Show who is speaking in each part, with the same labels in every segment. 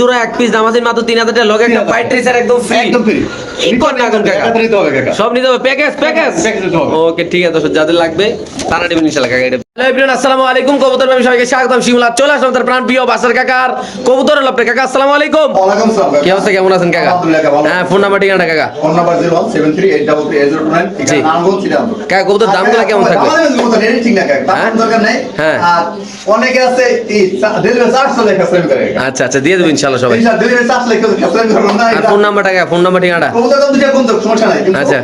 Speaker 1: জোড়া এক পিস দাম আছে মাত্র তিন হাজার টাকা লগে একটা ট্রেসার একদম ফ্রি
Speaker 2: একদম free।
Speaker 1: কি কর না এখন কাকা
Speaker 2: টাকা দিতে হবে কাকা।
Speaker 1: সব নিতে হবে প্যাকেজ প্যাকেজ
Speaker 2: Package দিতে হবে।
Speaker 1: ওকে ঠিক আছে যাদের লাগবে তারা নেবেন ইনশাআল্লাহ কাকা এটা আসসালামু আলাইকুম কবুতর ভাই সবাইকে স্বাগতম শিমুলা চলে আসলাম তার প্রাণ প্রিয় বাসার কাকার কবুতর হলো কাকা আসসালামু আলাইকুম
Speaker 2: ওয়ালাইকুম সালাম কাকা।
Speaker 1: কি অবস্থা কেমন আছেন কাকা
Speaker 2: আলহামদুলিল্লাহ কাকা, ভালো।
Speaker 1: হ্যাঁ ফোন নাম্বার ঠিকানা কাকা
Speaker 2: ফোন নাম্বার 01738338029
Speaker 1: জি।
Speaker 2: ঠিকানা নারায়ণগঞ্জ, চিটাগং।
Speaker 1: কাকা, কবুতরের দামগুলো
Speaker 2: আর
Speaker 1: কেমন থাকবে?
Speaker 2: আমাদের কবুতর, এটা ঠিক না কাকা,
Speaker 1: হ্যাঁ?
Speaker 2: দরকার নাই।
Speaker 1: হ্যাঁ।
Speaker 2: অনেকে আছে।
Speaker 1: আচ্ছা আচ্ছা দিয়ে দেবো ইনশাআল্লাহ সবাই। ফোন নাম্বারটা ফোন নাম্বার ঠিকানাটা? আচ্ছা।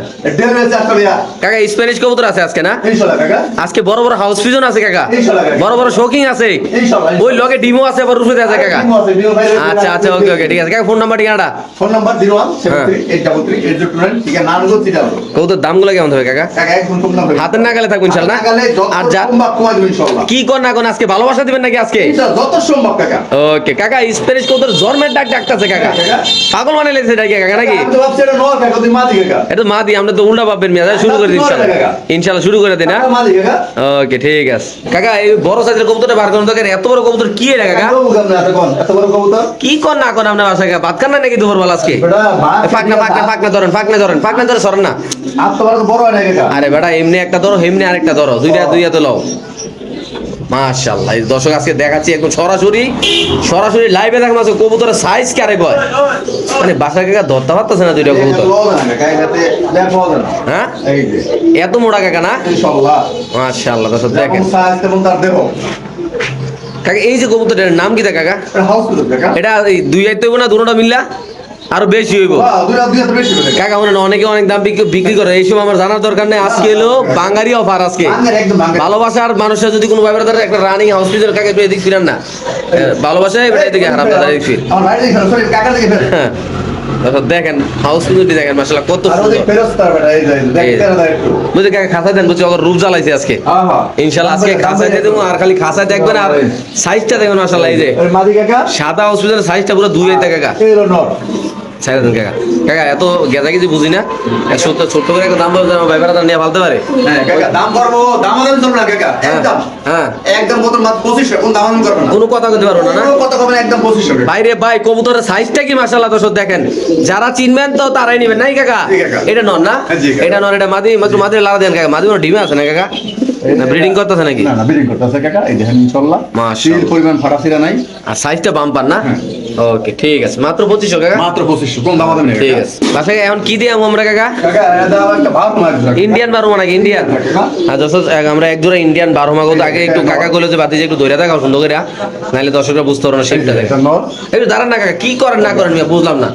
Speaker 1: কাকা স্প্যানিশ কবুতর আছে আজকে না? আজকে বড় বড় হাউস পিজন আছে কাকা। বড় বড় শৌকিং আছে। ওই লগে ডিমো আছে আবার রুফে আছে কাকা। আচ্ছা আচ্ছা ওকে ওকে ঠিক আছে। কাকা ফোন নাম্বার ঠিকানাটা?
Speaker 2: ফোন নাম্বার
Speaker 1: হ্যাঁ।
Speaker 2: 01738338029 ঠিকানা নারায়ণগঞ্জ, চিটাগং।
Speaker 1: কবুতর দামগুলো কেমন হবে কাকা। হাতের নাগালে থাকব ইনশাল্লাহ
Speaker 2: হাতের নাগালে
Speaker 1: আর যা। কি কর না কোন আজকে ভালোবাসা দিবেন নাকি আজকে?
Speaker 2: যত সম্ভব কাকা।
Speaker 1: ওকে কাকা স্প্যানিশ কবুতর জন্মের ডাক ডাকতেছে কাকা। পাগল মানে লেগেছে ডাকি কাকা নাকি?
Speaker 2: এটা
Speaker 1: মা দি আমরা তো উল্টা ভাববেন মিয়া শুরু করে দিন ইনশাল্লাহ। শুরু করে দিন হ্যাঁ। ওকে ঠিক আছে। কাকা এই বড় সাইজের কবুতরটা বার করুন এত বড় কবুতর কি এটা কাকা?
Speaker 2: এত বড় কবুতর?
Speaker 1: কি কর না কর আপনার কাকা? ভাত খান না নাকি দুপুর বেলা আজকে ফাঁকনা ফাঁকনা ফাঁকনা ধরেন ফাঁকনা ধরেন ফাঁকনা ধরে সরেন না।
Speaker 2: আরে
Speaker 1: বেটা এমনি একটা ধরো এমনি আরেকটা ধরো দুইটা দুইটা তো লও। মাশাআল্লাহ এই দর্শক আজকে দেখাচ্ছি সরাসরি সরাসরি লাইভে দেখানো আছে কবুতরের সাইজ কারে কয় মানে বাসায় কাকা ধরতে পারতেছে না দুইটা কবুতর। হ্যাঁ এত মোটা কাকা না। মাশাআল্লাহ দর্শক দেখেন। কাকা এই যে কবুতরের নাম কি কাকা
Speaker 2: এটা
Speaker 1: দুই আইতে না দুটোটা মিললা আরও বেশি হইব।
Speaker 2: কাকা।
Speaker 1: মনে অনেকে অনেক দাম বিক্রি করে। এইসব আমার জানার দরকার নেই। আজকে এলো বাঙালি অফার আজকে। ভালোবাসার মানুষের যদি কোনো ব্যাপারে ধরে একটা রানিং হাউস পিসের কাকে একটু এদিক ফিরান না। ভালোবাসা এবার এদিকে হারাম দাদা এদিক ফির। হ্যাঁ। দেখেন হাউস পিসটি দেখেন মাসাল্লাহ কত। বুঝলি কাকা খাসা দেন বুঝছি ওকে রূপ জ্বালাইছে আজকে। ইনশাল্লাহ আজকে খাসাইতে দেবো আর খালি খাসাই দেখবেন আর সাইজটা দেখবেন মাসাল্লাহ এই যে। সাদা হসপিটালের সাইজটা পুরো দুই কাকা। কাকা কাকা এত গেজা বুঝি না সত্তর ছোট্ট করে একটা দাম বলতে তার নিয়ে ফালতে পারে
Speaker 2: হ্যাঁ, কাকা, দাম করব, চলবে না কাকা,
Speaker 1: হ্যাঁ,
Speaker 2: একদম।
Speaker 1: হ্যাঁ।
Speaker 2: একদম কত মাত্র 2500, কোনো করবে না।
Speaker 1: কোনো কথা বলতে পারব না
Speaker 2: কথা কবে একদম 2500 টাকা।
Speaker 1: বাইরে ভাই কবুতরের সাইজটা কি মাশাআল্লাহ দর্শক দেখেন যারা চিনবেন তো তারাই নেবেন নাই কাকা এটা নন না
Speaker 2: হ্যাঁ।
Speaker 1: এটা নন এটা মাদি মাত্র মাদি লাড়া দেন কাকা মাদি কোনো ডিমে আছে না কাকা না ব্রিডিং করতেছে নাকি
Speaker 2: না, না, breeding করতেছে কাকা, এই দেখেন ইনশাল্লাহ।
Speaker 1: মাশাআল্লাহ।
Speaker 2: পরিমাণ ফাটাছিরা নাই।
Speaker 1: আর সাইজটা বাম্পার না। ওকে ঠিক আছে। মাত্র পঁচিশশো কাকা?
Speaker 2: মাত্র 2500, কোনো দামাদামি নেই
Speaker 1: ঠিক। আছে। বাসায় এখন কি দিয়ে আমরা কাকা? ইন্ডিয়ান বারো নাকি ইন্ডিয়ান। হ্যাঁ দর্শক আমরা এক জোড়া ইন্ডিয়ান বারো মাগো তো আগে একটু কাকা কইলো যে বাতি যে একটু ধরে থাকা সুন্দর করে নাহলে দর্শকরা বুঝতে পারো না শেপটা দেখে। একটু দাঁড়ান না কাকা কি করেন না করেন বুঝলাম না।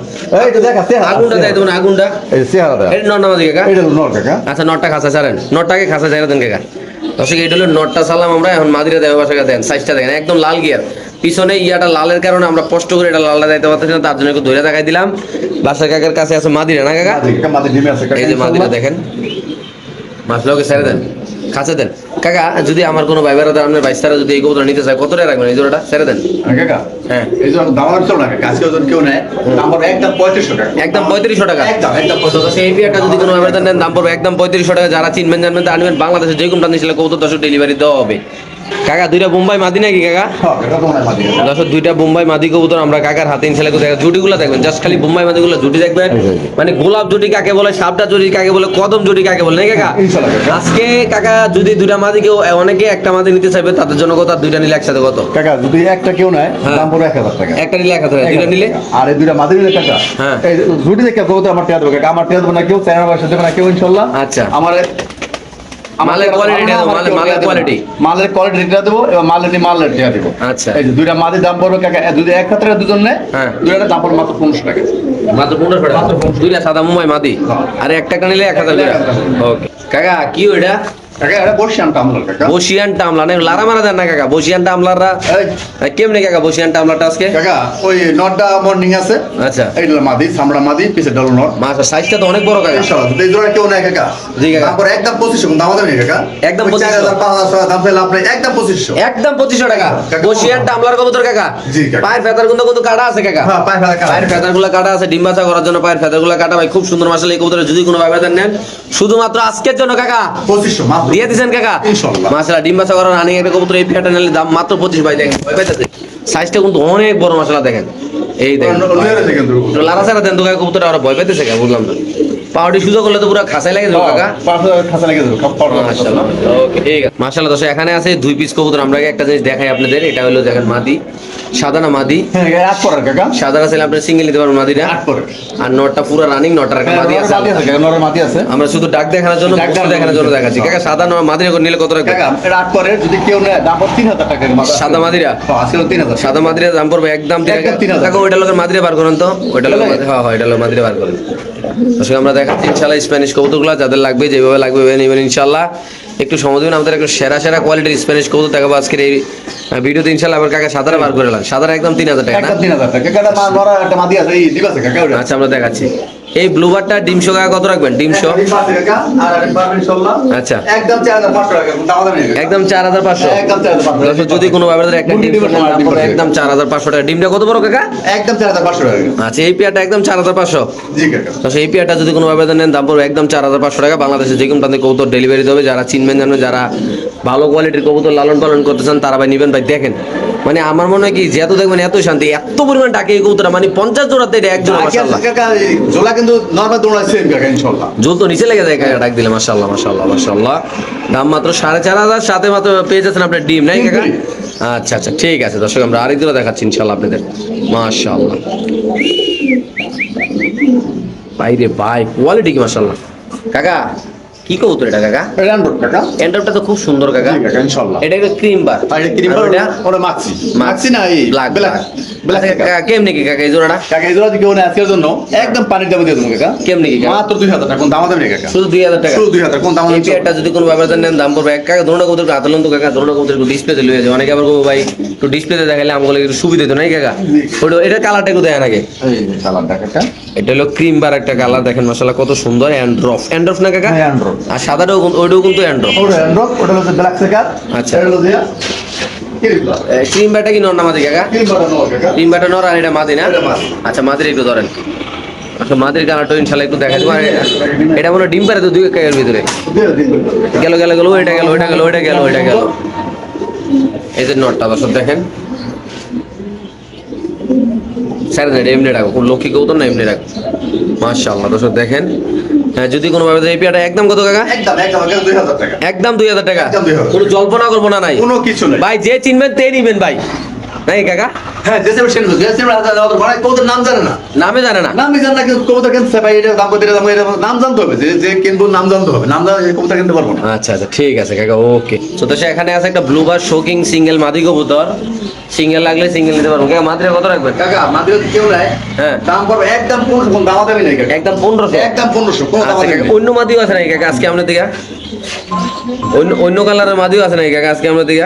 Speaker 1: আগুনটা দেয়। দেবেন আগুনটা। এটা নর নামাজি কাকা। আচ্ছা নটটা খাসা ছাড়েন। নটটাকে খাসা ছাড়া দেন কাকা। দর্শক এটা হলো নটটা সালাম আমরা এখন মাদিরা দেওয়া বাসাকে দেন সাইজটা দেখেন একদম লাল গিয়ার। পিছনে ইয়াটা লালের কারণে আমরা কষ্ট করে এটা লালটা দেখতে পারতেছি না তার জন্য একটু ধরে দেখাই দিলাম। বাসা কাকার কাছে আছে মাদিরা না কাকা, এই যে মাদিরা দেখেন। মাছ লোকে ছেড়ে দেন। কাছে দেন। কাকা যদি আমার কোনো ভাই বেড়াতে আপনার বাইস্তারা যদি এই কবুতরা নিতে চায় কত টাকা রাখবেন এই জোড়াটা? ছেড়ে দেন।
Speaker 2: কাকা।
Speaker 1: হ্যাঁ।
Speaker 2: এই যে দামাদামি চলবে না কাকা, আজকে ওজন কেউ নেয়। দাম পড়বে একদম 3500 টাকা।
Speaker 1: একদম পঁয়ত্রিশশো টাকা?
Speaker 2: একদম, একদম
Speaker 1: তো সেই পেয়ারটা যদি কোনো ব্যাপারে নেন দাম পড়বে একদম পঁয়ত্রিশশো টাকা। যারা চিনবেন জানবেন তা আনবেন। বাংলাদেশে যে কোনটা নিয়েছিল কবুতর দশ ডেলিভারি দেওয়া হবে। কাকা দুইটা বোম্বাই মাদি নাকি কাকা
Speaker 2: হ্যাঁ, মাদি।
Speaker 1: দশ দুইটা বোম্বাই মাদি কবুতর আমরা কাকার হাতে ইনশাল্লাহ দেখা জুটিগুলো দেখবেন জাস্ট খালি বোম্বাই মাদিগুলো জুটি দেখবেন। মানে গোলাপ জুটি কাকে বলে সাপটা জুটি কাকে বলে কদম জুটি কাকে বলে নাকি কাকা আজকে কাকা যদি দুইটা মাদি কেউ অনেকে একটা মাদি নিতে চাইবে তাদের জন্য কত দুইটা নিলে একসাথে কত
Speaker 2: কাকা, যদি একটা কেউ নেয়,
Speaker 1: হ্যাঁ।
Speaker 2: দাম পড়বে 1000 টাকা।
Speaker 1: একটা নিলে এক হাজার দুইটা নিলে
Speaker 2: আর এই দুইটা মাদি নিলে কাকা,
Speaker 1: হ্যাঁ।
Speaker 2: জুটি দেখে কবুতর আমার টিয়া দেবে কাকা, আমার টিয়া দেবে না কেউ, চ্যানেল বয়সে দেবে না কেউ ইনশাল্লাহ।
Speaker 1: আচ্ছা।
Speaker 2: আমার
Speaker 1: মালের quality টা দেবো, মালের-
Speaker 2: কোয়ালিটিটা দেবো। এবং মালের মালের টিয়া দেবো।
Speaker 1: আচ্ছা।
Speaker 2: এই যে দুইটা মাদির দাম পড়বে কাকা যদি এক হাতে দুজন নেয়
Speaker 1: হ্যাঁ।
Speaker 2: দুইটার দাম পড়বে মাত্র পনেরোশো টাকা।
Speaker 1: মাত্র পনেরোশো টাকা? দুইটা সাদা মুম্বাই মাদি?
Speaker 2: হ্যাঁ।
Speaker 1: আর এক টাকা এক হাজার ওকে কাকা কি ওইটা?
Speaker 2: কাকা এটা বর্ষিয়ান টামলার কাকা।
Speaker 1: বসিয়ান টামলা না লারা মারা দেন না কাকা? বসিয়ান টামলাররা? কেমনে কাকা বসিয়ান টামলারটা আজকে?
Speaker 2: কাকা ওই নটটা মর্নিং আছে।
Speaker 1: আচ্ছা।
Speaker 2: এইটা মাদি সামড়া মাদি পিছে ডল নট।
Speaker 1: মাছ সাইজটা তো অনেক বড় কাকা।
Speaker 2: ইনশাআল্লাহ এই জোড়া কেউ নেয় কাকা
Speaker 1: জি কাকা।
Speaker 2: তারপর একদম পঁচিশশো দাম আমাদের নেই কাকা?
Speaker 1: একদম 2500
Speaker 2: চার হাজার পাঁচ হাজার টাকা দাম পেলে আপনি একদম পঁচিশশো।
Speaker 1: একদম পঁচিশশো টাকা। বসিয়ান টামলার কবুতর কাকা?
Speaker 2: জি, কাকা।
Speaker 1: পায়ের ফেতার কিন্তু কিন্তু কাটা আছে কাকা।
Speaker 2: হ্যাঁ
Speaker 1: পায়ের ফেদারগুলো কাটা আছে ডিম বাছা করার জন্য পায়ের ফেদারগুলো কাটা। ভাই খুব সুন্দর মাসাল এই কবুতরে যদি কোনো ভাবে নেন। শুধুমাত্র আজকের জন্য কাকা।
Speaker 2: মাত্র
Speaker 1: দিয়ে দিছেন কাকা?
Speaker 2: ইনশাআল্লাহ।
Speaker 1: মাসালা ডিম বাছা করার আনি একটা কবুতর এই ফিয়াটা নিলে দাম মাত্র পঁচিশ ভাই দেখেন ভয় পাইতেছে সাইজটা কিন্তু অনেক বড় মশলা দেখেন। এই দেখেন। লারা সারা দেন তো কাকা কবুতরটা আর ভয় পাইতেছে কাকা বললাম না। পাউডি করলে তো পুরো খাসাই লাগে যাবে কাকা।
Speaker 2: খাসা লেগে যাবে খাপ
Speaker 1: মাশাআল্লাহ। ওকে। ঠিক আছে মাশাআল্লাহ দর্শক এখানে আছে দুই পিস কবুতর। আমরা একটা জিনিস দেখাই আপনাদের এটা হলো দেখেন মাদি সাদা না মাদি।
Speaker 2: হ্যাঁ আট কাকা।
Speaker 1: সাদা আছে আপনি সিঙ্গেল নিতে পারবেন মাদিটা।
Speaker 2: আট
Speaker 1: আর নটটা পুরো রানিং নটার একটা মাদি আছে।
Speaker 2: নরের মাটি আছে।
Speaker 1: আমরা শুধু ডাক দেখানোর জন্য
Speaker 2: ডাক
Speaker 1: দেখানোর জন্য দেখাচ্ছি। কাকা সাদা মাদিরা করে নিলে কত রাখবে
Speaker 2: কাকা এটা আট যদি কেউ নেয় দাম তিন হাজার টাকা
Speaker 1: সাদা মাদিরা?
Speaker 2: আজকে তিন হাজার।
Speaker 1: সাদা মাদিরা দাম পড়বে একদম তিন
Speaker 2: একদম তিন হাজার।
Speaker 1: কাকা ওইটা লোকের মাদিরা বার করেন তো। ওইটা লোকের হ্যাঁ হ্যাঁ ওইটা লোকের মাদিরা বার করেন। দর্শক আমরা দেখাচ্ছি ইনশাল্লাহ স্প্যানিশ কবুতরগুলো যাদের লাগবে যেভাবে লাগবে নেবেন ইনশাল্লাহ একটু সময় দেবেন আমাদের একটু সেরা সেরা কোয়ালিটির স্প্যানিশ কবুতর দেখাবো আজকের এই ভিডিওতে ইনশাল্লাহ আমার কাকা সাদারা বার করে সাদারা একদম তিন হাজার টাকা না? আচ্ছা আমরা দেখাচ্ছি। এই ব্লুবারটা ডিমশো কাকা কত রাখবেন? ডিমশো আচ্ছা।
Speaker 2: একদম চার হাজার পাঁচশো টাকা
Speaker 1: যদি কোনো ব্যাপারে একটা ডিম। একদম চার হাজার পাঁচশো টাকা। ডিমটা কত বড় কাকা?
Speaker 2: একদম চার হাজার পাঁচশো টাকা।
Speaker 1: আচ্ছা এই পেয়ারটা একদম চার হাজার পাঁচশো। তো সেই পেয়ারটা যদি কোনো আবেদন নেন দাম পড়বে একদম চার হাজার পাঁচশো টাকা। বাংলাদেশে যে কোনো প্রান্তে কবুতর ডেলিভারি দেবে। যারা চিনবেন জানো যারা ভালো কোয়ালিটির কবুতর লালন পালন করতে চান তারা ভাই নিবেন। ভাই দেখেন মানে আমার মনে হয় কি যে এত দেখবেন এত শান্তি এত পরিমাণ ডাকে এই কবুতর মানে পঞ্চাশ জোড়াতে এটা একজন
Speaker 2: জোলা কিন্তু নর্মাল কাকা ইনশাল্লাহ
Speaker 1: জল তো নিচে লেগে যায় কাকা ডাক দিলে মাসাল্লাহ মাসাল্লাহ মাসাল্লাহ দাম মাত্র সাড়ে চার হাজার সাথে মাত্র পেয়ে যাচ্ছেন আপনার ডিম নাই কাকা? আচ্ছা আচ্ছা ঠিক আছে দর্শক আমরা আরেক দিনও দেখাচ্ছি ইনশাল্লাহ আপনাদের। মাশাল্লাহ বাইরে ভাই কোয়ালিটি কি মাশাল্লাহ কাকা কি কবুতর এটা কাকা?
Speaker 2: র্যান্ডোর কাকা।
Speaker 1: তো খুব সুন্দর কাকা।
Speaker 2: কাকা ইনশাল্লাহ
Speaker 1: এটা একটা ক্রিম বার
Speaker 2: আর এটা ক্রিম মাখছি মাখছি না এই
Speaker 1: ব্ল্যাক
Speaker 2: ব্ল্যাক ব্ল্যাক
Speaker 1: কাকা কেমনি কি কাকা এই জোড়াটা?
Speaker 2: কাকা এই জোড়া যদি কেউ নেয় আজকের জন্য একদম পানির দামে দিয়ে দেবো কাকা।
Speaker 1: কেমনি কি
Speaker 2: মাত্র দুই হাজার টাকা কোন দাম কাকা।
Speaker 1: শুধু দুই হাজার টাকা?
Speaker 2: শুধু দুই হাজার কোন দাম
Speaker 1: এই পেয়ারটা যদি কোনো ব্যাপারে নেন দাম পড়বে এক। কাকা ধরুন কবুতর আতলন তো কাকা। ধরুন কবুতর ডিসপ্লেতে লয়ে যায় অনেকে আবার বলব ভাই একটু ডিসপ্লেতে দেখালে আমাকে একটু সুবিধা হতো নাই কাকা? ওটা এটা কালারটা দেয় নাকি
Speaker 2: কালারটা কাকা।
Speaker 1: এটা হলো ক্রিম বার একটা কালার দেখেন মশলা কত সুন্দর অ্যান্ড্রফ অ্যান্ড্রফ না কাকা?
Speaker 2: অ্যান্ড্রফ।
Speaker 1: আর সাদাটাও ওইটাও কিন্তু অ্যান্ড্রফ
Speaker 2: ওটা হচ্ছে ব্ল্যাক সেকার
Speaker 1: আচ্ছা।
Speaker 2: এটা হলো দিয়া ক্রিম
Speaker 1: ক্রিম কি নর না মাদি কাকা?
Speaker 2: ক্রিম
Speaker 1: বারটা নর আর এটা মাদি না। আচ্ছা মাদির একটু ধরেন। আচ্ছা মাদির কালারটা ইনশাল্লাহ একটু দেখা আর এটা মনে ডিম পারে তো দুই কাকের ভিতরে। গেল গেল গেল ওইটা গেল ওইটা গেল ওইটা গেল ওইটা গেল। এই যে নটটা দর্শক দেখেন। স্যার এমনি রাখো। কোন লক্ষ্মী কৌতন না এমনি রাখো। মাশাআল্লাহ দর্শক দেখেন। হ্যাঁ যদি কোনো ভাবে এই পেয়াটা একদম কত কাকা?
Speaker 2: একদম একদম একদম দুই হাজার টাকা।
Speaker 1: একদম দুই হাজার টাকা?
Speaker 2: একদম 2000
Speaker 1: কোনো জল্পনা করব না নাই?
Speaker 2: কোনো কিছু নাই।
Speaker 1: ভাই যে চিনবেন তে নিবেন ভাই। নাই কাকা?
Speaker 2: হ্যাঁ সেন কবুতর নাম জানে না।
Speaker 1: নামে জানে না।
Speaker 2: নাম জানে না কিন্তু কবুতর কিনতে ভাই এটা দাম কত দাম এটা নাম জানতে হবে যে যে কিনবো নাম জানতে হবে নাম কবুতর কিনতে পারব না।
Speaker 1: আচ্ছা আচ্ছা ঠিক আছে কাকা ওকে। তো এখানে আছে একটা ব্লুবার শোকিং সিঙ্গেল মাদি কবুতর। সিঙ্গেল লাগলে সিঙ্গেল নিতে পারব। কাকা মাত্রা কত রাখবেন?
Speaker 2: কাকা কেউ নাই
Speaker 1: হ্যাঁ।
Speaker 2: দাম একদম পনেরোশো দাম দামি নেই
Speaker 1: একদম পনেরোশো?
Speaker 2: একদম পনেরোশো
Speaker 1: আচ্ছা অন্য মাদিও আছে নাকি কাকা আজকে আপনার দিকে? অন্য অন্য কালারের মাদিও আছে নাকি কাকা আজকে আপনার দিকে?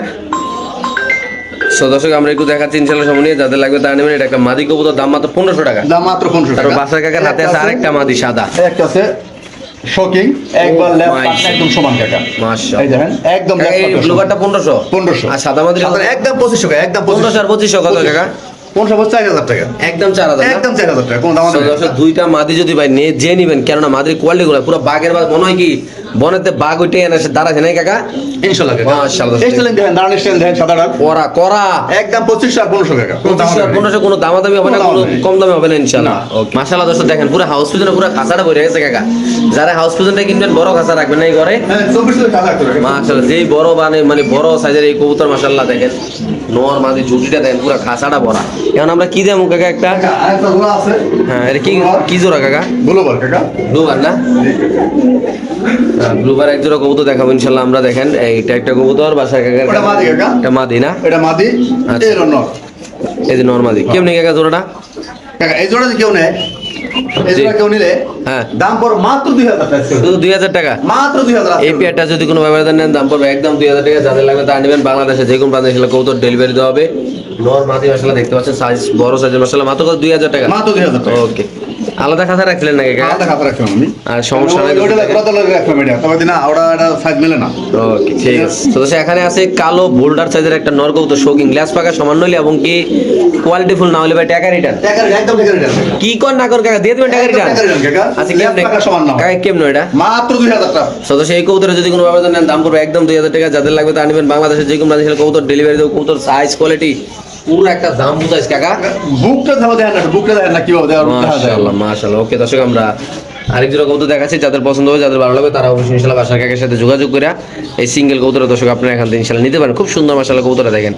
Speaker 1: সো দর্শক আমরা একটু দেখাচ্ছি ইনশাল্লাহ সময় নিয়ে। যাদের লাগবে তারা নেবেন। এটা একটা মাদি কবুতর দাম মাত্র পনেরোশো টাকা।
Speaker 2: দাম মাত্র পনেরোশো
Speaker 1: তারপর বাসার কাকার হাতে আছে আরেকটা মাদি সাদা।
Speaker 2: একটা আছে শোকিং একবার লেফট
Speaker 1: my
Speaker 2: একদম সমান কাকা।
Speaker 1: মাশাআল্লাহ।
Speaker 2: এই দেখেন একদম
Speaker 1: ব্লুবারটা আর সাদা মাদি
Speaker 2: একদম টাকা একদম
Speaker 1: আর কত কাকা?
Speaker 2: পনেরোশো পঁচিশ চার হাজার টাকা।
Speaker 1: একদম চার হাজার
Speaker 2: একদম চার হাজার টাকা কোনো দাম
Speaker 1: So,
Speaker 2: দামি নেই।
Speaker 1: দর্শক দুইটা মাদি যদি ভাই নিয়ে যে নিবেন কেননা মাদির কোয়ালিটি গুলো পুরো বাঘের বাঘ মনে হয় কি বনেতে বাঘ উঠে এনে সে দাঁড়াচ্ছে নাই কাকা?
Speaker 2: ইনশাল্লাহ কাকা। দেখেন দাঁড়ান স্টাইল দেখেন সাদাটা
Speaker 1: করা করা।
Speaker 2: একদম পঁচিশশো আর পনেরোশো টাকা কোনো দাম
Speaker 1: পঁচিশশো আর
Speaker 2: দামি নেই।
Speaker 1: পনেরোশো কোনো দামাদামি হবে না
Speaker 2: কোনো দাম
Speaker 1: কোনো
Speaker 2: নেই।
Speaker 1: কম দামে হবে না ইনশাল্লাহ।
Speaker 2: না।
Speaker 1: মাশাআল্লাহ দর্শক দেখেন পুরো হাউস পিছনে পুরো খাসাটা ভরে গেছে কাকা। যারা হাউস পিছনটা কিনবেন বড় খাসা রাখবেন না এই ঘরে।
Speaker 2: হ্যাঁ
Speaker 1: মাশাআল্লাহ যেই বড় মানে মানে বড় সাইজের এই কবুতর মাশাআল্লাহ দেখেন নোয়ার মাঝে ঝুটিটা দেখেন পুরো খাসাটা ভরা। এখন আমরা কি দেবো কাকা একটা?
Speaker 2: কাকা
Speaker 1: হ্যাঁ এটা কি কি জোড়া কাকা?
Speaker 2: গ্লোবাল কাকা।
Speaker 1: ব্লুবার না? ব্লুবার এক জোড়া কবুতর দেখাবো ইনশাল্লাহ আমরা দেখেন। একটা কবুতর বাসায় কাকা? এটা মাদি না?
Speaker 2: এটা মাদি
Speaker 1: আচ্ছা।
Speaker 2: এই
Speaker 1: যে নর্মাদি কেমনি কাকা জোড়াটা?
Speaker 2: কাকা এই জোড়া কেউ নেয়
Speaker 1: হ্যাঁ।
Speaker 2: দাম পড়ো মাত্র দুই হাজার টাকা।
Speaker 1: শুধু দুই হাজার টাকা?
Speaker 2: মাত্র দুই হাজার
Speaker 1: এই পেয়ারটা যদি কোনো ব্যবহার নেন দাম পড়বে একদম দুই হাজার টাকা। যাদের লাগবে তা নেবেন। বাংলাদেশে যে কোনো প্রান্তে ডেলিভারি দেওয়া হবে। নর মাদি মশলা দেখতে পাচ্ছেন। সাইজ বড় সাইজের মশলা মাত্র দুই হাজার টাকা।
Speaker 2: মাত্র দুই হাজার টাকা।
Speaker 1: ওকে আলাদা খাতা রাখলেন নাকি
Speaker 2: আলাদা খাতা রাখলাম আমি।
Speaker 1: আর সমস্যা নাই
Speaker 2: ওটা লাগে রাখলাম এটা। তবে না ওটা এটা সাইজ মেলে না।
Speaker 1: ওকে ঠিক আছে। তো দর্শক, এখানে আছে কালো বোল্ডার সাইজের একটা নর কবুতর শোকিং গ্লাস পাকা সমান নইলে এবং কি কোয়ালিটি ফুল না হলে ভাই টাকা রিটার্ন
Speaker 2: টাকা একদম টাকা রিটার্ন
Speaker 1: কি কর না কর কাকা দিয়ে দেবেন টাকা রিটার্ন। আচ্ছা কেমনে
Speaker 2: না।
Speaker 1: কাকা কেমনে এটা?
Speaker 2: মাত্র দুই হাজার টাকা।
Speaker 1: সদস্য এই কবুতরে যদি কোনো ব্যবধান নেন দাম পড়বে একদম দুই হাজার টাকা। যাদের লাগবে তা নেবেন বাংলাদেশের যে কোনো প্রান্তে কবুতর ডেলিভারি দেবো কবুতর সাইজ কোয়ালিটি পুরো একটা দাম বুঝাইস কাকা।
Speaker 2: বুকটা ধাবা দেয় না বুকটা দেয় না কীভাবে দেয়
Speaker 1: মাশাআল্লাহ মাশাআল্লাহ। ওকে দর্শক আমরা আরেক জোড়া কবুতর দেখাচ্ছি যাদের পছন্দ হবে যাদের ভালো লাগবে তারা অবশ্যই বাসার কাকের সাথে যোগাযোগ করে এই সিঙ্গেল কবুতর দর্শক আপনারা এখান থেকে ইনশাল্লাহ নিতে পারেন। খুব সুন্দর মাশাআল্লাহ কবুতরা দেখেন।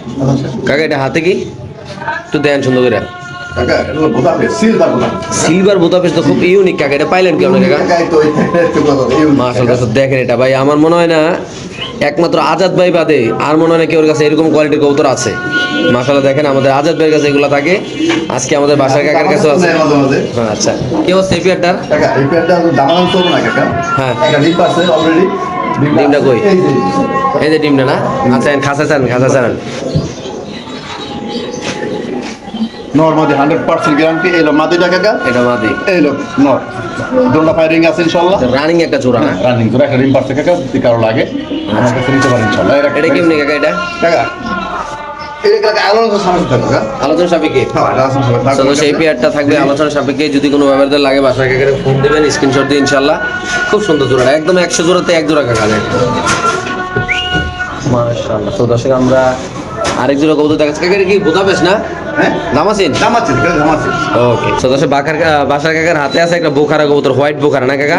Speaker 1: কাকা এটা হাতে কি? একটু দেন সুন্দর করে।
Speaker 2: সিলভার
Speaker 1: বোতাপেস তো খুব ইউনিক কাকা। এটা পাইলেন কি আপনার কাকা? দেখেন এটা ভাই আমার মনে হয় না একমাত্র আজাদ ভাই বাদে আর মনে হয় না কেউর কাছে এরকম কোয়ালিটির কবুতর আছে। মাশাআল্লাহ দেখেন আমাদের আজাদ ভাইয়ের কাছে এগুলো থাকে। আজকে আমাদের বাসার কাকার কাছেও আছে। হ্যাঁ আচ্ছা। কি অবস্থা এই পেয়ারটার? হ্যাঁ। ডিমটা কই? এই যে ডিমটা না? আচ্ছা খাসা চান খাসা চান।
Speaker 2: নর্মালি হান্ড্রেড পার্সেন্ট গ্যারান্টি এলো মাদিটা কাকা
Speaker 1: এটা মাদি।
Speaker 2: এলো নর। দোনটা ফায়ারিং আছে ইনশাল্লাহ।
Speaker 1: রানিং একটা চূড়া না?
Speaker 2: রানিং করে একটা ডিম পাচ্ছে কাকা যদি কারও লাগে আমার কাছে নিতে পারেন ইনশাল্লাহ।
Speaker 1: এটা কেমনি কাকা এটা?
Speaker 2: কাকা
Speaker 1: আলোচনা সাপেক্ষে
Speaker 2: হ্যাঁ থাকবে,
Speaker 1: তো সেই পেয়ারটা থাকবে আলোচনা সাপেক্ষে যদি কোনো ব্যাপারদের লাগে বাসায় কাকারে ফোন দেবেন স্ক্রিনশট দিয়ে ইনশাল্লাহ। খুব সুন্দর জোড়া একদম একশো জোড়াতে এক জোড়া কাকা দেয় মাশাআল্লাহ। তো দর্শক আমরা আরেক জোড়া কবুতর দেখাচ্ছি। কাকা কি বোঝাবেস না?
Speaker 2: হ্যাঁ?
Speaker 1: দামাসিন?
Speaker 2: দামাসিন কাকা দাম
Speaker 1: ওকে তো দশে বাকার বাসার কাকার হাতে আছে একটা বোখারা কবুতর হোয়াইট বোখারা না কাকা?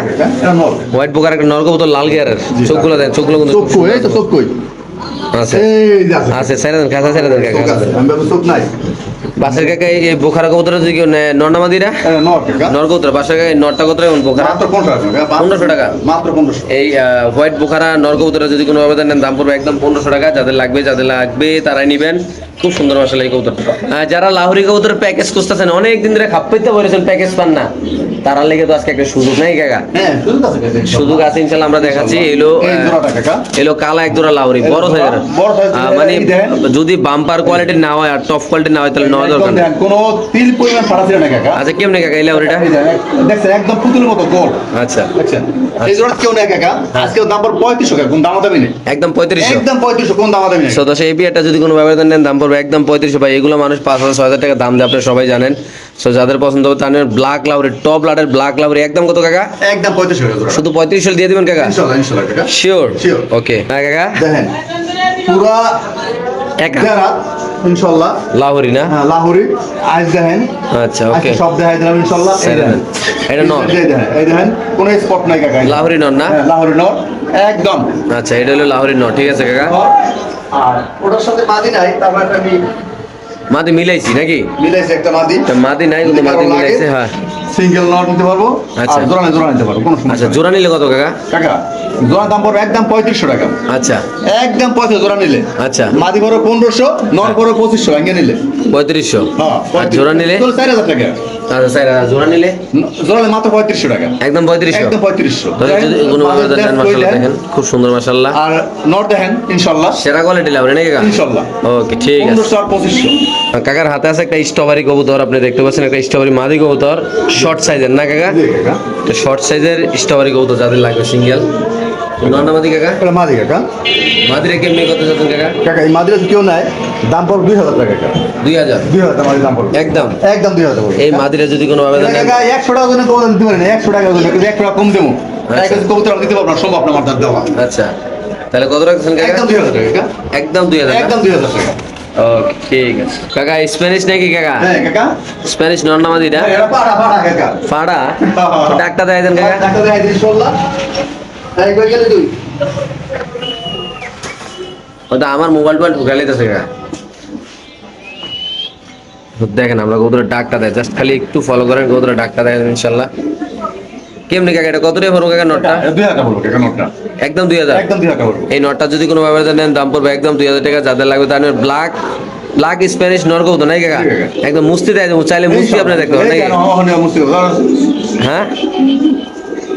Speaker 1: হোয়াইট বোখারা একটা নর কবুতর লাল গিয়ারের। চোখগুলো দেন চোখগুলো কিন্তু
Speaker 2: চোখ কই? তো চোখ কই।
Speaker 1: আছে।
Speaker 2: আছে।
Speaker 1: আছে ছেড়ে দেন কাঁচা ছেড়ে দেন কাকা
Speaker 2: আমি তো চোখ নাই।
Speaker 1: বাসার কাকা এই বোখারা কবুতর যদি কেউ নেয় নর্নামাদিরা
Speaker 2: নর
Speaker 1: কবুতর বাসের কাকা নরটা কবুতর এবং বোখারা।
Speaker 2: পনেরোশো টাকা। কাকা,
Speaker 1: পনেরোশো টাকা?
Speaker 2: মাত্র পনেরোশো।
Speaker 1: এই হোয়াইট বোখারা নর কবুতর যদি কোনো আবেদন নেন দাম পড়বে একদম পনেরোশো টাকা। যাদের লাগবে যাদের লাগবে তারাই নিবেন। খুব সুন্দর মশলা এই কবুতর। যারা লাহোরি কবুতরের প্যাকেজ খুঁজতেছেন অনেক দিন ধরে খাপ পাইতে বলেছেন প্যাকেজ পান না। তারা লেগে তো আজকে একটা সুযোগ নাই কাকা।
Speaker 2: হ্যাঁ সুযোগ আছে
Speaker 1: ইনশাল্লাহ আমরা দেখাচ্ছি। এলো এলো কালা এক জোড়া লাউরি বড় সাইজের।
Speaker 2: এর
Speaker 1: মানে যদি বাম্পার কোয়ালিটির না হয় আর টপ কোয়ালিটির না হয় তাহলে নেওয়া দরকার
Speaker 2: কোনো তিল পরিমাণ ফাটা ছিল না কাকা।
Speaker 1: আচ্ছা কেমনে কাকা এই লাউরিটা
Speaker 2: দেখছেন একদম পুতুলের মতো গোল।
Speaker 1: আচ্ছা।
Speaker 2: দেখছেন? এই জোড়া কেউ নেই কাকা? আজকে দাম পড়বে পঁয়ত্রিশশো কাকা কোন দাম দামি নেই
Speaker 1: একদম পঁয়ত্রিশশো।
Speaker 2: একদম পঁয়ত্রিশশো কোন দাম দামি নেই
Speaker 1: সো দশ এই বিয়েটা যদি কোনো ব্যবধান নেন দাম পড়বে একদম পঁয়ত্রিশশো ভাই। এগুলো মানুষ পাঁচ হাজার ছয় হাজার টাকা দাম দেয় আপনারা সবাই জানেন। সো যাদের পছন্দ হবে তাদের ব্ল্যাক লাউরি টপ লাউরের ব্ল্যাক লাউরি একদম কত কাকা?
Speaker 2: একদম পঁয়ত্রিশশো
Speaker 1: শুধু পঁয়ত্রিশশো দিয়ে দিবেন কাকা? শিওর ওকে হ্যাঁ কাকা?
Speaker 2: দেখেন পুরা
Speaker 1: একা? লাহোরি না?
Speaker 2: হ্যাঁ লাহোরি। আজ দেখেন।
Speaker 1: আচ্ছা ওকে
Speaker 2: সব দেখাই দিলাম এই দেখেন।
Speaker 1: এটা নর।
Speaker 2: এই দেখেন এই দেখেন কোনো স্পট নাই কাকা।
Speaker 1: লাহোরি নর না?
Speaker 2: হ্যাঁ লাহোরি নর একদম।
Speaker 1: আচ্ছা এটা হলো লাহোরি নর ঠিক আছে কাকা?
Speaker 2: আর ওটার সাথে মাদি নাই তারপর একটা আমি
Speaker 1: মাদি মিলাইছি নাকি?
Speaker 2: মিলাইছি একটা মাদি।
Speaker 1: মাদি নাই কিন্তু মাদি মিলাইছে হ্যাঁ।
Speaker 2: সিঙ্গেল নট নিতে পারব।
Speaker 1: আচ্ছা।
Speaker 2: জোড়া জোড়া নিতে পারব কোনো
Speaker 1: আচ্ছা
Speaker 2: সমস্যা নেই।
Speaker 1: জোড়া নিলে কত কাকা?
Speaker 2: কাকা জোড়া দাম পড়বে একদম পঁয়ত্রিশশো টাকা।
Speaker 1: আচ্ছা।
Speaker 2: একদম পঁয়ত্রিশ জোড়া নিলে।
Speaker 1: আচ্ছা।
Speaker 2: মাদি বড় পনেরোশো নর বড় পঁচিশশো ভেঙে নিলে।
Speaker 1: পঁয়ত্রিশশো।
Speaker 2: হ্যাঁ
Speaker 1: জোড়া নিলে?
Speaker 2: চার হাজার টাকা।
Speaker 1: আচ্ছা স্যার জোড়া নিলে?
Speaker 2: জোড়া নিলে মাত্র পঁয়ত্রিশশো টাকা।
Speaker 1: একদম পঁয়ত্রিশশো?
Speaker 2: একদম পঁয়ত্রিশশো।
Speaker 1: যদি কোনো ভাবে দেখেন মাসাল্লাহ দেখেন খুব সুন্দর
Speaker 2: আর দেখেন
Speaker 1: সেরা কোয়ালিটি নাকি ওকে ঠিক আছে।
Speaker 2: পনেরোশো আর পঁচিশশো।
Speaker 1: কাকার হাতে আছে একটা স্ট্রবেরি কবুতর আপনি দেখতে পাচ্ছেন একটা স্ট্রবেরি মাদি কবুতর শর্ট সাইজের না কাকা?
Speaker 2: কাকা।
Speaker 1: তো শর্ট সাইজের স্ট্রবেরি কবুতর যাদের লাগবে সিঙ্গেল। কাকা?
Speaker 2: এটা মাদি কাকা।
Speaker 1: মাদিরে কেমনি কত যাচ্ছেন কাকা?
Speaker 2: কাকা এই মাদিরা কেউ নাই দাম পড়বে দুই হাজার টাকা
Speaker 1: দুই হাজার?
Speaker 2: দুই হাজার টাকা মাদির দাম পড়বে।
Speaker 1: একদম?
Speaker 2: একদম দুই হাজার
Speaker 1: এই মাদিরে যদি কোনো আবেদন নেন
Speaker 2: কাকা একশো টাকা জন্য কবুতর দিতে পারেন একশো টাকা জন্য একশো টাকা কম দেবো।
Speaker 1: আচ্ছা।
Speaker 2: এক কেজি কবুতর দিতে পারব না সম্ভব না আমার দ্বারা দেওয়া।
Speaker 1: আচ্ছা। তাহলে কত রাখছেন কাকা?
Speaker 2: একদম দুই হাজার টাকা
Speaker 1: একদম দুই হাজার
Speaker 2: একদম দুই হাজার টাকা।
Speaker 1: ওকে ঠিক আছে। কাকা স্প্যানিশ নাকি কাকা?
Speaker 2: হ্যাঁ কাকা।
Speaker 1: স্প্যানিশ
Speaker 2: পাড়া পাড়া
Speaker 1: দেন
Speaker 2: ডাক্তার দেখাই এই কই গেলি তুই
Speaker 1: ওটা আমার মোবাইল টোবাইল ঢুকালে তো কাকা দেখেন আমরা কবুতরের ডাকটা দেয়। জাস্ট খালি একটু ফলো করেন কবুতরের ডাকটা দেয় ইনশাল্লাহ। কেমনি কাকা এটা? কত টাকা পড়ব কাকা নটটা?
Speaker 2: এটা দুই হাজার টাকা বলব কাকা নোটটা।
Speaker 1: একদম দুই হাজার?
Speaker 2: একদম দুই হাজার টাকা বলব
Speaker 1: এই নটটা যদি কোনো ব্যবহার নেন দাম পড়বে একদম দুই হাজার টাকা। যাদের লাগবে তাদের ব্ল্যাক ব্ল্যাক স্প্যানিশ নর কবুতর নাই কাকা?
Speaker 2: জি কাকা।
Speaker 1: একদম মুস্তি দেয় চাইলে মুস্তি আপনি দেখতে পারেন
Speaker 2: এই
Speaker 1: নাকি?
Speaker 2: কেন, হ, হ, নিয়ে মুস্তি করব। দাঁড়াও।
Speaker 1: হ্যাঁ?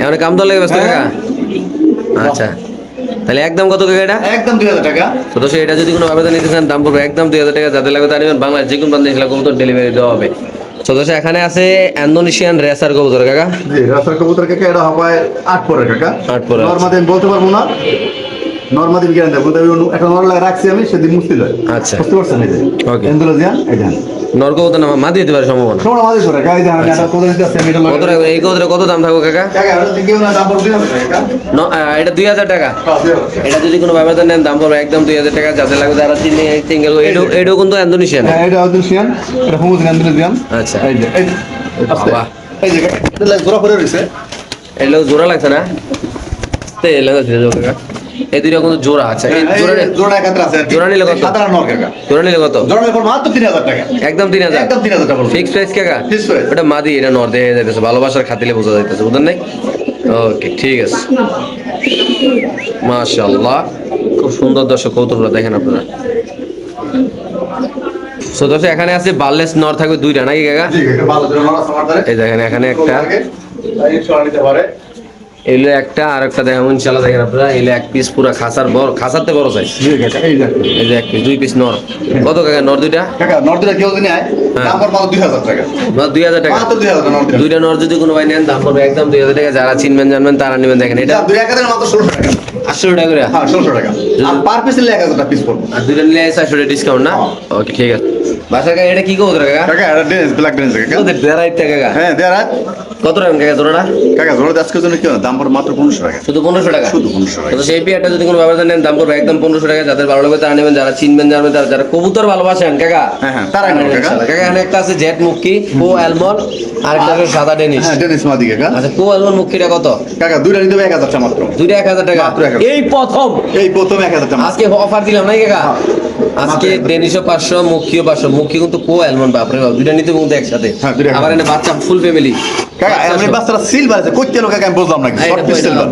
Speaker 1: এমন কাম তো লেগে ব্যস্ত কাকা? আচ্ছা। তাহলে একদম কত কাকা এটা?
Speaker 2: একদম দুই হাজার টাকা।
Speaker 1: তো এটা যদি কোনো আবেদন নিতে চান দাম পড়বে একদম দুই হাজার টাকা। যাদের লাগবে তার নেবেন। বাংলার যে কোনো প্রান্তে সেগুলো কবুতর ডেলিভারি দেওয়া হবে। তো দর্শক এখানে আছে ইন্দোনেশিয়ান রেসার কবুতর কাকা।
Speaker 2: জি রাস্তার কবুতর কাকা এটা হবে আট পরে কাকা।
Speaker 1: আট পরে,
Speaker 2: নর্মাদি আমি বলতে পারব না। নর্মাদি বিজ্ঞান দেবো। তবে একটা নর লাগা রাখছি আমি সেদিন মুশকিল হয়।
Speaker 1: আচ্ছা।
Speaker 2: বুঝতে পারছেন এই যে?
Speaker 1: Okay.
Speaker 2: এন্ডোলজিয়ান এই দেখেন
Speaker 1: নর কবুতর না দিতে পারে সম্ভাবনা
Speaker 2: আমি এটা
Speaker 1: কত এই কবুতরে কত দাম থাকবে কাকা
Speaker 2: কাকা, এটা কেউ না দাম পড়বে
Speaker 1: এটা টাকা
Speaker 2: হ্যাঁ,
Speaker 1: এটা যদি কোনো ব্যবস্থা নেন দাম পড়বে একদম দুই হাজার টাকা যাতে লাগবে যারা সিঙ্গেল এটাও কিন্তু ইন্দোনেশিয়ান
Speaker 2: হ্যাঁ, এটা ইন্দোনেশিয়ান, এটা হোমোজিন ইন্দোনেশিয়ান।
Speaker 1: আচ্ছা।
Speaker 2: এই যে। এই এটা রয়েছে।
Speaker 1: জোড়া লাগছে না তে ধীরে কাকা এই দুইটা কিন্তু জোড়া এই
Speaker 2: এই
Speaker 1: জোড়া
Speaker 2: জোড়া একাত্তর আছে
Speaker 1: জোড়া নিলে কত?
Speaker 2: এই নর কাকা।
Speaker 1: জোড়া নিলে কত?
Speaker 2: জোড়া নিলে মাত্র 3000 টাকা।
Speaker 1: একদম তিন হাজার।
Speaker 2: একদম 3000 টাকা
Speaker 1: ফিক্স প্রাইস কাকা মাদি এটা নর যাইতেছে। ভালোবাসার খাতিলে বোঝা যাইতেছে বুঝলেন নাই? ওকে ঠিক আছে। মাশাআল্লাহ। খুব সুন্দর দর্শক কৌতুকগুলো দেখেন আপনারা। সো দর্শক এখানে আছে বার্লেস নর থাকবে দুইটা নাকি কাকা। এই দেখেন এখানে একটা। এগুলো একটা আর একটা দেখাবো ইনশাল্লাহ দেখেন আপনারা এগুলো এক পিস পুরো খাসার বড় খাসারতে বড় সাইজ
Speaker 2: এই যে।
Speaker 1: এক পিস দুই পিস নর কত কাকা নর দুইটা
Speaker 2: কাকা, নর দুটা কেউ নেয়,
Speaker 1: হ্যাঁ।
Speaker 2: দাম পড়বে মাত্র 2000 টাকা।
Speaker 1: নর দুই হাজার টাকা
Speaker 2: মাত্র 2000 টাকা
Speaker 1: দুইটা নর যদি কোনো ভাই নেন দাম পড়বে একদম দুই হাজার টাকা যারা চিনবেন জানবেন তারা নেবেন দেখেন এটা
Speaker 2: দুই এক হাজার মাত্র 1600 টাকা।
Speaker 1: আটশো টাকা করে
Speaker 2: হ্যাঁ, 1600 টাকা। আর per piece নিলে 1000 টাকা piece পড়বে।
Speaker 1: আর দুইটা নিলে চারশো টাকা ডিসকাউন্ট না ওকে ঠিক আছে বাসা কাকা এটা কি কবুতর কাকা
Speaker 2: কাকা, এটা ড্রেস, dress কাকা।
Speaker 1: টাকা কাকা
Speaker 2: হ্যাঁ, দেড়।
Speaker 1: কত টাকা কাকা জোড়াটা?
Speaker 2: কাকা, জোড়া আজকের জন্য কি দাম পড়বে মাত্র 1500 টাকা।
Speaker 1: শুধু পনেরোশো টাকা?
Speaker 2: শুধু 1500 টাকা।
Speaker 1: সেই পিয়ারটা যদি কোনো ব্যবস্থা নেন দাম পড়বে একদম পনেরোশো টাকা। যাদের ভালো লাগবে তারা নেবেন যারা চিনবেন জানবেন তারা যারা কবুতর ভালোবাসেন কাকা
Speaker 2: হ্যাঁ, কাকা।
Speaker 1: এখানে একটা আছে জেট মুক্কি কো অ্যালমন্ড আর একটা আছে সাদা ডেনিশ।
Speaker 2: ডেনিস মাদি কাকা।
Speaker 1: আচ্ছা কো অ্যালমন্ড মুক্তিটা কত?
Speaker 2: কাকা, দুইটা নিতে হবে 1000 টাকা মাত্র।
Speaker 1: দুইটা এক হাজার টাকা? এই প্রথম?
Speaker 2: এই প্রথম 1000 টাকা
Speaker 1: আজকে অফার দিলাম কাকা?
Speaker 2: হ্যাঁ।
Speaker 1: আজকে
Speaker 2: মাত্র 1000
Speaker 1: ডেনিশও পাঁচশো মুখিও পাঁচশো। মুখি কিন্তু কো বাপরে বাপ দুইটা নিতে কিন্তু একসাথে।
Speaker 2: হ্যাঁ,
Speaker 1: আবার এনে বাচ্চা ফুল ফ্যামিলি
Speaker 2: কাকা, এমনি বাচ্চারা সিলভার আছে, কাকা আমি বুঝলাম না।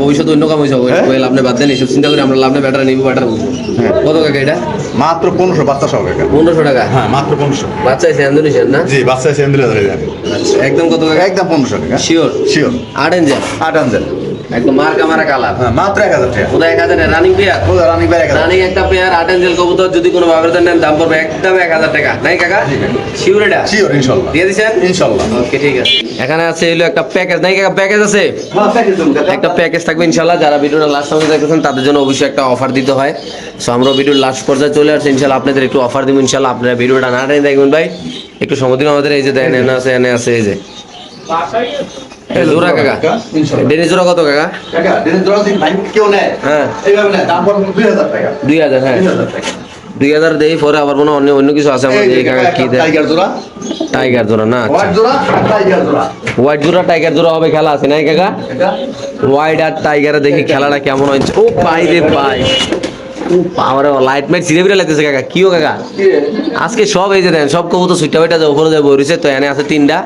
Speaker 1: ভবিষ্যৎ অন্য কাম হয়েছে
Speaker 2: হ্যাঁ?
Speaker 1: আপনি বাদ দেন এসব চিন্তা করে আমরা লাভনে ব্যাটার নিবো ব্যাটার কত কাকা এটা
Speaker 2: মাত্র 1500 বাচ্চা সহ কাকা।
Speaker 1: পনেরোশো টাকা
Speaker 2: হ্যাঁ, মাত্র 1500
Speaker 1: বাচ্চা ইন্দোনেশিয়ান না
Speaker 2: জি, বাচ্চা আছে।
Speaker 1: আচ্ছা একদম কত
Speaker 2: একদম 1500 টাকা।
Speaker 1: শিওর
Speaker 2: শিওর
Speaker 1: আট
Speaker 2: আট।
Speaker 1: একদম মার্কা মারা কালার
Speaker 2: হ্যাঁ, মাত্র 1000 টাকা।
Speaker 1: ওটা এক হাজার রানিং পেয়ার
Speaker 2: ওদের রানিং ভাই 1000
Speaker 1: রানিং একটা পেয়ার আট এঞ্জেল কবুতর যদি কোনো নেন দাম পড়বে একদম এক হাজার টাকা। নাই কাকা? শিওর এটা?
Speaker 2: Sure, ইনশাআল্লাহ।
Speaker 1: দিয়ে দিছেন?
Speaker 2: ইনশাআল্লাহ।
Speaker 1: ওকে ঠিক আছে। এখানে আছে হলো একটা প্যাকেজ নাই কাকা প্যাকেজ আছে?
Speaker 2: হ্যাঁ।
Speaker 1: একটা প্যাকেজ থাকবে ইনশাল্লাহ। যারা ভিডিওটা লাস্ট সময় দেখতেছেন তাদের জন্য অবশ্যই একটা অফার দিতে হয়। সো আমরা ভিডিওর লাস্ট পর্যায়ে চলে আসছি ইনশাল্লাহ আপনাদের একটু অফার দিব ইনশাল্লাহ। আপনারা ভিডিওটা না দেখবেন ভাই। একটু সময় দিন আমাদের এই যে দেন এনে আছে এনে আছে এই যে। জোড়া কাকা।
Speaker 2: ইনশাআল্লাহ।
Speaker 1: জোড়া কত কাকা?
Speaker 2: কাকা, দিনের জোড়া যদি ভাই কেউ নেয়,
Speaker 1: হ্যাঁ।
Speaker 2: এইভাবে নেয়, দাম পড়বে 2000 টাকা।
Speaker 1: দুই হাজার হ্যাঁ।
Speaker 2: 2000 টাকা।
Speaker 1: দুই হাজার দেই পরে আবার মনে অন্য অন্য কিছু আছে আমরা দেখি কাকা
Speaker 2: কাকা,
Speaker 1: কি
Speaker 2: টাইগার জোড়া,
Speaker 1: টাইগার জোড়া না আচ্ছা।
Speaker 2: হোয়াইট জোড়া, টাইগার জোড়া।
Speaker 1: টাইগার হবে খেলা আছে নাই কাকা? হোয়াইট আর টাইগারে দেখি খেলাটা কেমন হয়েছে। ও পাই রে পাই পাওয়ারে লাইট মাইট বিড়ে লাগতেছে কাকা। কিও কাকা? আজকে সব এই যে দেন সব কবুতর সুইটা বাইটা উপরে বইছে তো এনে আছে তিনটা।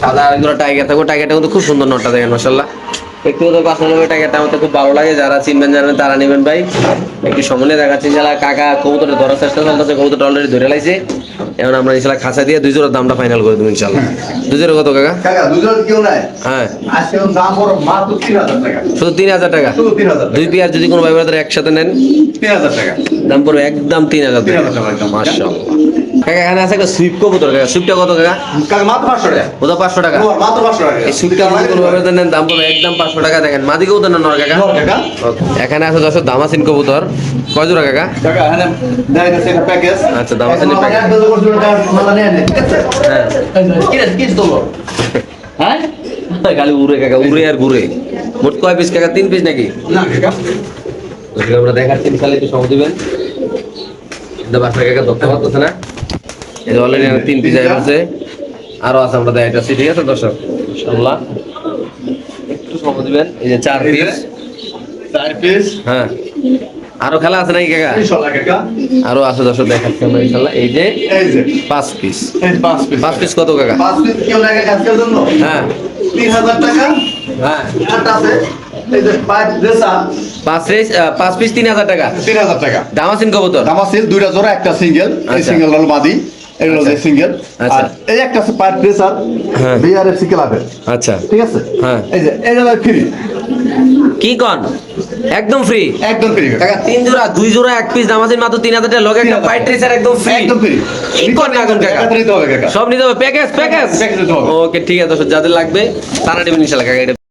Speaker 1: সাদা টাইগার থাকবে। টাইগারটা কিন্তু খুব সুন্দর নটটা দেখেন মাসাল্লাহ ব্যক্তিগত পার্সোনাল টাইগারটা আমার খুব ভালো লাগে। যারা চিনবেন তারা নেবেন ভাই। একটু দেখাচ্ছি। কাকা কবুতরে ধরার চেষ্টা চলতেছে কবুতরটা অলরেডি ধরে লাইছে। এখন আমরা ইনশাল্লাহ খাঁচা দিয়ে দুই জোড়ার দামটা ফাইনাল করে দেবো ইনশাল্লাহ দুই জোড়া কত কাকা? হ্যাঁ।
Speaker 2: আজকে ওর দাম পড়বে মাত্র 3000 টাকা।
Speaker 1: শুধু তিন হাজার টাকা?
Speaker 2: শুধু 3000 টাকা।
Speaker 1: দুই পেয়ার যদি কোনো ভাই একসাথে নেন?
Speaker 2: 3000 টাকা।
Speaker 1: দাম পড়বে একদম তিন হাজার টাকা।
Speaker 2: 3000 টাকা একদম।
Speaker 1: মাশাআল্লাহ। কাকা এখানে আছে একটা সুইপ কবুতর কাকা সুইপটা কত কাকা
Speaker 2: কাকা, মাত্র 500 টাকা।
Speaker 1: ওটা পাঁচশো টাকা
Speaker 2: মাত্র 500 টাকা।
Speaker 1: এই সুইপটা যদি কোনো ভাই ব্রাদার দাম একদম পাঁচশো টাকা দেখেন মাদি কবুতর না নর কাকা
Speaker 2: নর কাকা।
Speaker 1: এখানে আছে দশ দামাসিন কবুতর কয় জোড়া কাকা
Speaker 2: কাকা, এখানে দেয় দিচ্ছে একটা প্যাকেজ।
Speaker 1: আচ্ছা, প্যাকেজ?
Speaker 2: মালা?
Speaker 1: হ্যাঁ
Speaker 2: কি রে, কি তোলো? হ্যাঁ?
Speaker 1: উড়ে কাকা উড়ে আর ঘুরে মোট কয় পিস কাকা তিন পিস নাকি
Speaker 2: না, কাকা।
Speaker 1: ওগুলো আমরা দেখাচ্ছি খালি একটু সময় দিবেন বাসা কাকা ধরতে পারতেছে না এই অলরেডি তিন পিস আছে আরও আছে আমরা ঠিক আছে দর্শক? ইনশাআল্লাহ একটু সময় দিবেন এই যে চার পিস
Speaker 2: চার piece,
Speaker 1: হ্যাঁ। আরও খেলা আছে নাকি কাকা?
Speaker 2: কাকা।
Speaker 1: আরও আছে দর্শক দেখাচ্ছি আমরা ইনশাআল্লাহ। এই যে
Speaker 2: এই যে,
Speaker 1: পাঁচ পিস
Speaker 2: পাঁচ
Speaker 1: পিস কত কাকা?
Speaker 2: পাঁচ piece কেউ কাকা আজকের জন্য?
Speaker 1: হ্যাঁ।
Speaker 2: 3000 টাকা।
Speaker 1: হ্যাঁ।
Speaker 2: আট আছে। পাঁচ
Speaker 1: পিস তিন হাজার টাকা।
Speaker 2: 3000 টাকা।
Speaker 1: দামাসিন কবুতর।
Speaker 2: জামা সিল দুইটা জোড়া একটা সিঙ্গেল এই। সিঙ্গেল হলো মাদি। এগুলো যে সিঙ্গেল
Speaker 1: আচ্ছা।
Speaker 2: আর এই একটা আছে পার প্রেসার
Speaker 1: হ্যাঁ।
Speaker 2: বিআরএফ
Speaker 1: আচ্ছা।
Speaker 2: ঠিক আছে?
Speaker 1: হ্যাঁ।
Speaker 2: এই যে এই ফ্রি
Speaker 1: কি কন? একদম ফ্রি
Speaker 2: একদম ফ্রি
Speaker 1: কাকা তিন জোড়া দুই জোড়া এক পিস মাত্র তিন হাজার টাকা লগে একটা
Speaker 2: 3000
Speaker 1: পাইট ট্রেসার একদম ফ্রি
Speaker 2: একদম ফ্রি
Speaker 1: কি কন এখন কাকা? সব নিতে হবে প্যাকেজ প্যাকেজ ওকে ঠিক আছে যাদের লাগবে তারা নেবেন কাকা